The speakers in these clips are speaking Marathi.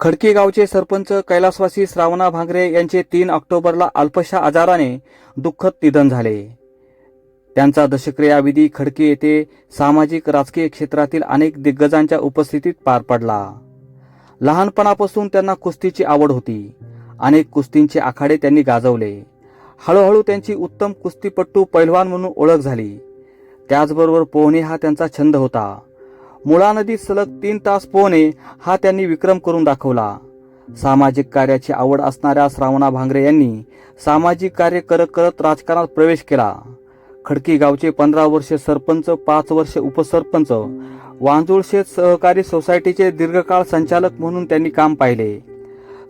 खडकी गावचे सरपंच कैलासवासी श्रावणा भांगरे यांचे तीन ऑक्टोबरला अल्पशा आजाराने दुःखद निधन झाले. त्यांचा दशक्रियाविधी खडकी येथे सामाजिक राजकीय क्षेत्रातील अनेक दिग्गजांच्या उपस्थितीत पार पडला. लहानपणापासून त्यांना कुस्तीची आवड होती. अनेक कुस्तींचे आखाडे त्यांनी गाजवले. हळूहळू त्यांची उत्तम कुस्तीपट्टू पैलवान म्हणून ओळख झाली. त्याचबरोबर पोहणे हा त्यांचा छंद होता. मुळा नदीत सलग तीन तास पोहणे हा त्यांनी विक्रम करून दाखवला. सामाजिक कार्याची आवड असणाऱ्या श्रावणा भांगरे यांनी सामाजिक कार्य करत करत राजकारणात प्रवेश केला. खडकी गावचे पंधरा वर्ष सरपंच पाच वर्ष उपसरपंच वांजुळशेत सहकारी सोसायटीचे दीर्घकाळ संचालक म्हणून त्यांनी काम पाहिले.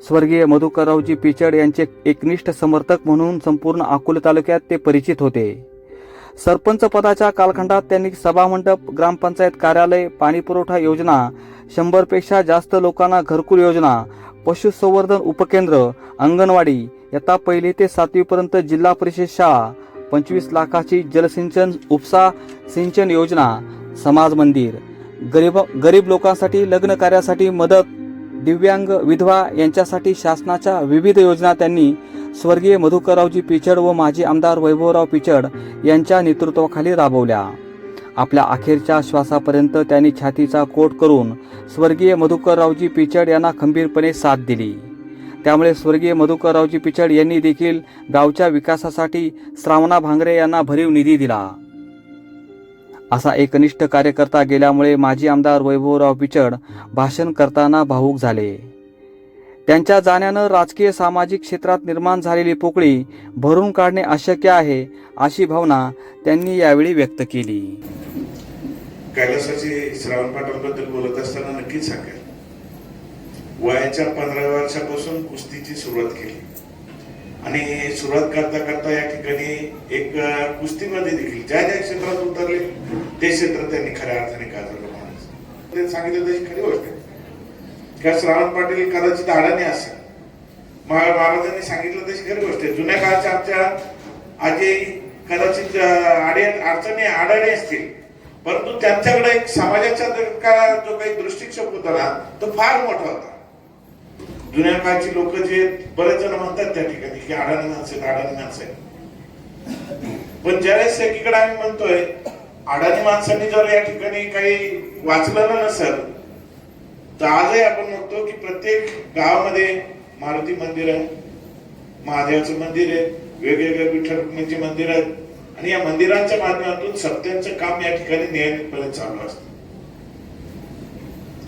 स्वर्गीय मधुकररावजी पिचड यांचे एकनिष्ठ समर्थक म्हणून संपूर्ण अकोले तालुक्यात ते परिचित होते. सरपंच पदाच्या कालखंडात त्यांनी सभामंडप ग्रामपंचायत कार्यालय पाणीपुरवठा योजना शंभरपेक्षा जास्त लोकांना घरकुल योजना पशुसंवर्धन उपकेंद्र अंगणवाडी यथा पहिली ते सातवीपर्यंत जिल्हा परिषद शाळा पंचवीस लाखाची जलसिंचन उपसा सिंचन योजना समाज मंदिर. गरीब गरीब लोकांसाठी लग्न कार्यासाठी मदत दिव्यांग विधवा यांच्यासाठी शासनाच्या विविध योजना त्यांनी स्वर्गीय मधुकररावजी पिचड व माजी आमदार वैभवराव पिचड यांच्या नेतृत्वाखाली राबवल्या. आपल्या अखेरच्या श्वासापर्यंत त्यांनी छातीचा कोट करून स्वर्गीय मधुकररावजी पिचड यांना खंबीरपणे साथ दिली. त्यामुळे स्वर्गीय मधुकररावजी पिचड यांनी देखील गावच्या विकासासाठी श्रावणा भांगरे यांना भरीव निधी दिला. असा एकनिष्ठ कार्यकर्ता गेल्यामुळे माजी आमदार वैभवराव पिचड भाषण करताना भावूक झाले. त्यांच्या जाण्यानं राजकीय सामाजिक क्षेत्रात निर्माण झालेली पोकळी भरून काढणे अशक्य आहे अशी भावना त्यांनी यावेळी व्यक्त केली. कैलासाचे श्रावण पाटलांबद्दल बोलत असताना नक्कीच सांगेल. वयाच्या पंधरा वर्षापासून कुस्तीची सुरुवात केली. आणि सुरुवात करता करता या ठिकाणी एक कुस्तीमध्ये देखील ज्या ज्या क्षेत्रात उतरले ते क्षेत्र त्यांनी खऱ्या अर्थाने गाजवलं माणूस ते सांगितलं तशी खरी गोष्ट आहे. का श्रावण पाटील कदाचित अडाणी असेल. महा- महाराजांनी सांगितलं तशी खरी गोष्ट आहे. जुन्या काळच्या आमच्या आजी कदाचित आडे अडचणी आडाणी असतील. परंतु त्यांच्याकडे एक समाजाच्या जो काही दृष्टिक्षेप होता ना तो फार मोठा होता. जुन्या काळची लोक जे बरेच जण म्हणतात त्या ठिकाणी की अडाणी माणसं आहेत, अडाणी माणसं पण ज्यावेळेस एकीकडे आम्ही म्हणतोय अडाणी माणसांनी जर या ठिकाणी काही वाचलेलं नसेल तर आजही आपण बघतो की प्रत्येक गावामध्ये मारुती मंदिर आहे महादेवाचं मंदिर आहे वेगवेगळे विठ्ठल मंदिर आहेत. आणि या मंदिरांच्या माध्यमातून सत्यांचं काम या ठिकाणी नियमितपणे चालू असतं.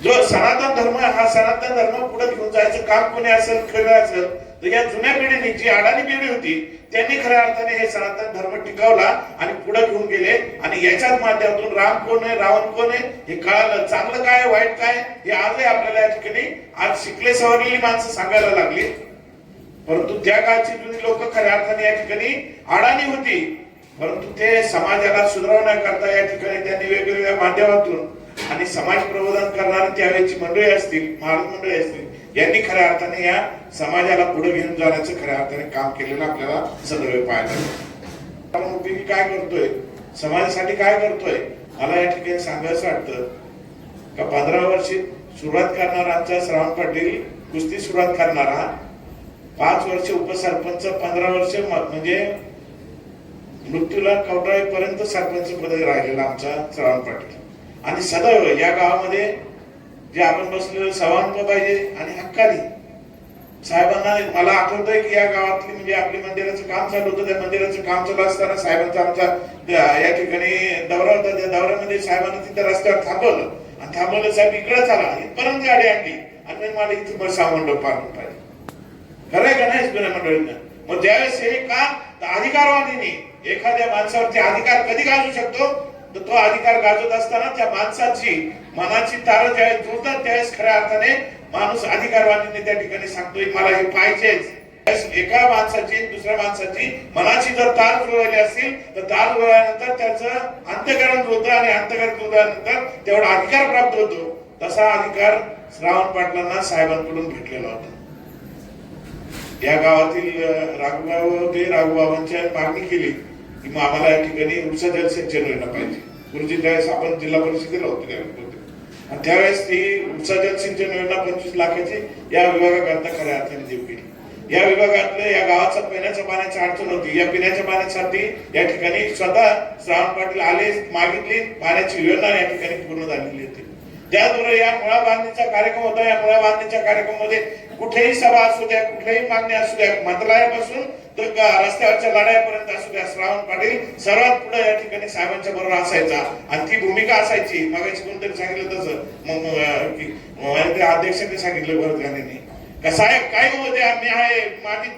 जो सनातन धर्म हा सनातन धर्म पुढे घेऊन जायचं काम कोणी असेल खरं असेल तर या जुन्या पिढीने जी अडाणी पिढी होती त्यांनी खऱ्या अर्थाने हे सनातन धर्म टिकवला आणि पुढे घेऊन गेले. आणि याच्याच माध्यमातून राम कोण आहे रावण कोण आहे हे कळालं. चांगलं काय वाईट काय हे आजही आपल्याला या ठिकाणी आज शिकले सवरलेली माणसं सांगायला लागली. परंतु त्या काळची जुनी लोक खऱ्या अर्थाने या ठिकाणी अडाणी होती. परंतु ते समाजाला सुधारवण्याकरता या ठिकाणी त्यांनी वेगवेगळ्या माध्यमातून आणि समाज प्रबोधन करणारी त्यावेळेची मंडळी असतील महाराज मंडळी असतील यांनी खऱ्या अर्थाने या समाजाला पुढे घेऊन जाण्याचं खऱ्या अर्थाने काम केलेलं आपल्याला सदैव पाहायला मिळतं. आपण उपयोगी काय करतोय? समाजासाठी काय करतोय? मला या ठिकाणी सांगायचं वाटतं का पंधरा वर्षी सुरुवात करणारा आमचा श्रावण पाटील कुस्ती सुरुवात करणारा पाच वर्ष उपसरपंच पंधरा वर्ष म्हणजे मृत्यूला कवटाळेपर्यंत सरपंच पद राहिलेला आमचा श्रावण पाटील. आणि सदैव या गावामध्ये जे आपण बसलेलं सवांत पाहिजे आणि हक्कानी. साहेबांना मला आठवतंय की या गावातली म्हणजे आपली मंदिराचं काम चालू होतं त्या मंदिराचं काम चालू असताना साहेबांचा आमचा या ठिकाणी दौरा होता त्या दौऱ्यामध्ये साहेबांना तिथे रस्त्यावर थांबवलं. आणि थांबवलं साहेब इकडे चला. इथपर्यंत गाडी आणली. आणि मग मला इथे बस पाहून पाहिजे खरंय का नाही जुन्या मंडळींना? मग ज्यावेळेस हे काम अधिकारवादीने एखाद्या माणसावरती अधिकार कधी घालू शकतो तर तो अधिकार गाजवत असताना त्या माणसाची मनाची तार ज्यावेळेस जुळतात त्यावेळेस खऱ्या अर्थाने माणूस अधिकारवादीने त्या ठिकाणी सांगतोय मला हे पाहिजेच. एका माणसाची दुसऱ्या माणसाची मनाची जर तार जुळवली असतील तर तार जुळल्यानंतर त्याचं अंतकरण जुळतं आणि अंतकरण जुळल्यानंतर तेवढा अधिकार प्राप्त होतो. तसा अधिकार श्रावण पाटलांना साहेबांकडून भेटलेला होता. या गावातील अं, राघूबाबा होते राघूबाबांच्या मागणी केली. की मग आम्हाला या ठिकाणी उपसा जलसिंचन व्हायला पाहिजे. गुरुजी त्यावेळेस आपण जिल्हा परिषदेला होतो आणि त्यावेळेस ती उपसा जलसिंचन योजना पंचवीस लाखाची या विभागाकरता खऱ्या अर्थाने देऊ केली. या विभागातलं या गावाचा पिण्याच्या पाण्याची अडचण होती. या पिण्याच्या पाण्यासाठी या ठिकाणी स्वतः श्रावण पाटील आले मागितली पाण्याची योजना या ठिकाणी पूर्ण झालेली होती. त्याचबरोबर या मुळा बांधणीचा कार्यक्रम होता. या मुळा बांधणीच्या कार्यक्रमामध्ये कुठेही सभा असू द्या कुठल्याही मागणी असू द्या मंत्रालयापासून तर रस्त्यावरच्या लढाईपर्यंत असू द्या श्रावण पाटील सर्वात पुढे या ठिकाणी साहेबांच्या बरोबर असायचा. आणि ती भूमिका असायची. मगाशी कोणतरी सांगितलं तसं. मग अध्यक्षांनी सांगितलं भरत गांधींनी. का साहेब काय होते आम्ही आहे? माझी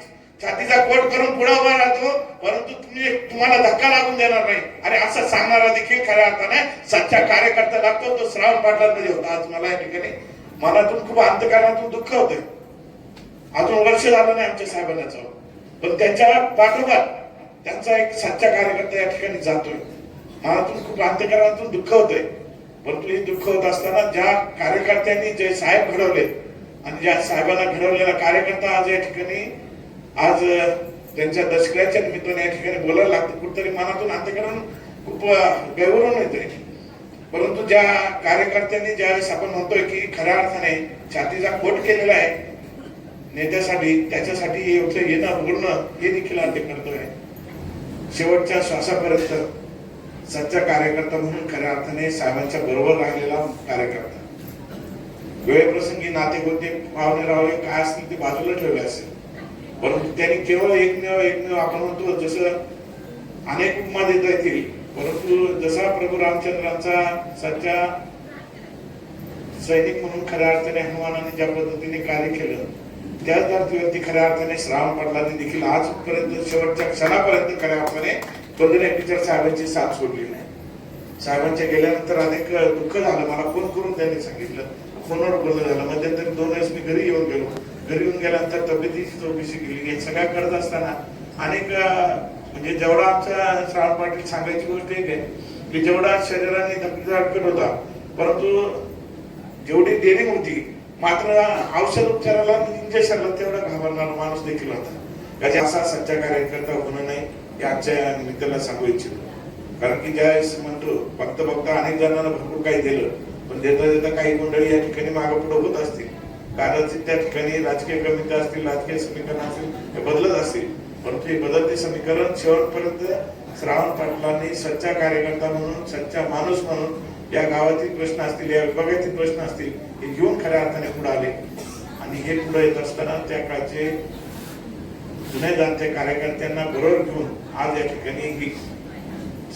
छातीचा कोट करून पुढे उभा राहतो परंतु तुम्ही तुम्हाला धक्का लागून देणार नाही. अरे असं सांगणारा देखील खऱ्या अर्थाने सच्चा कार्यकर्ता लागतो तो श्रावण पाटलांमध्ये होता. आज मला या ठिकाणी मनातून खूप अंतकारणातून दुःख होतंय. अजून वर्ष झालं नाही आमच्या साहेबांना पण त्यांच्या पाठोपाठ त्यांचा एक सच्चा कार्यकर्ता या ठिकाणी जातोय. मनातून खूप अंत्यकरणातून दुःख होतंय. परंतु हे दुःख होत असताना ज्या कार्यकर्त्यांनी जे साहेब घडवले आणि ज्या साहेबांना घडवलेला कार्यकर्ता आज या ठिकाणी आज त्यांच्या दशकऱ्याच्या निमित्ताने या ठिकाणी बोलायला लागतं. कुठतरी मनातून अंत्यकरण खूप अं, गैरवरून येते परंतु ज्या कार्यकर्त्यांनी ज्यावेळेस आपण म्हणतोय की खऱ्या अर्थाने छातीचा खोट केलेला आहे नेत्यासाठी त्याच्यासाठी इथं येणं बोलणं हे देखील अर्थ कर्तव्य आहे. शेवटच्या श्वासापर्यंत सच्चा कार्यकर्ता म्हणून खऱ्या अर्थाने साहेबांच्या बरोबर राहिलेला कार्यकर्ता. वेळप्रसंगी नाते कोणते पाहुणे रावले काय असतील ते बाजूला ठेवले असेल. परंतु त्यांनी केवळ एकमेव एकमेव आपण म्हणतो जसं अनेक उपमा देता येतील परंतु जसा प्रभू रामचंद्रांचा सच्चा सैनिक म्हणून खऱ्या अर्थाने हनुमानाने ज्या पद्धतीने कार्य केलं त्याच धर्तीवरती खऱ्या अर्थाने श्राम पडला ते देखील आजपर्यंत शेवटच्या क्षणापर्यंत खऱ्या अर्थाने पंधरा टीचर साहेबांची साथ सोडली नाही. साहेबांच्या गेल्यानंतर अनेक दुःख झालं. मला फोन करून त्यांनी सांगितलं. फोनवर बोलणं झालं. मध्यंतरी दोन वेळेस मी घरी येऊन गेलो. घरी येऊन गेल्यानंतर तब्येतीची चौकशी केली. हे सगळ्या करत असताना अनेक म्हणजे जेवढा आमचा श्रावण पाटील सांगायची गोष्ट एक आहे की जेवढा शरीराने धक्का अडकत होता परंतु जेवढी देणी होती मात्र औषध उपचाराला इंजेक्शनला तेवढा घाबरणारा माणूस देखील होता. त्याचे असा सच्चा कार्यकर्ता होणं नाही हे आजच्या निमित्ताला सांगू इच्छितो. कारण की ज्यावेळेस म्हणतो फक्त बघता अनेक जणांना भरपूर काही दिलं पण देता देता काही मंडळी या ठिकाणी मागे पुढे होत असतील. कदाचित त्या ठिकाणी राजकीय कमिट्या असतील राजकीय समीकरण असतील हे बदलत असतील. परंतु हे बदलते समीकरण शेवटपर्यंत श्रावण पाटलांनी सच्चा कार्यकर्ता म्हणून सच्चा माणूस म्हणून या गावातील प्रश्न असतील या विभागातील प्रश्न असतील हे घेऊन खऱ्या अर्थाने पुढे आले. आणि हे पुढे येत असताना त्या काळचे जुने जाणते कार्यकर्त्यांना बरोबर घेऊन आज या ठिकाणी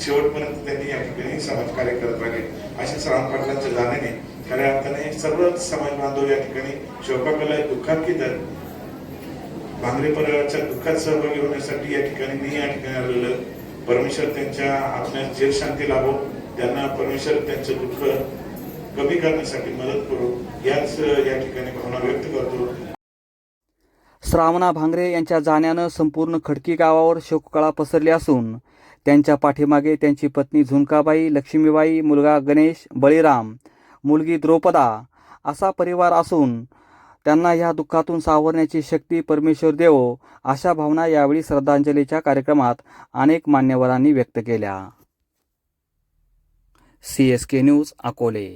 शेवटपर्यंत त्यांनी या ठिकाणी समाजकार्य करत राहिले. अशा श्रावण पाटलांच्या जाण्याने खऱ्या अर्थाने सर्वच समाज बांधव या ठिकाणी शोकाकला दुःखात आहेत. भांगरे परिवाराच्या दुःखात सहभागी होण्यासाठी या ठिकाणी मी या ठिकाणी आलेलं. परमेश्वर त्यांच्या आत्म्यात जेल शांती लाभो. त्यांना परमेश्वर त्यांचं दुःख कमी करण्यासाठी मदत करू. याच या ठिकाणी भावना व्यक्त करतो. श्रावणा भांगरे यांच्या जाण्यानं संपूर्ण खडकी गावावर शोककळा पसरली असून त्यांच्या पाठीमागे त्यांची पत्नी झुणकाबाई लक्ष्मीबाई मुलगा गणेश बळीराम मुलगी द्रौपदा असा परिवार असून त्यांना ह्या दुःखातून सावरण्याची शक्ती परमेश्वर देवो अशा भावना यावेळी श्रद्धांजलीच्या कार्यक्रमात अनेक मान्यवरांनी व्यक्त केल्या. C S K news Akole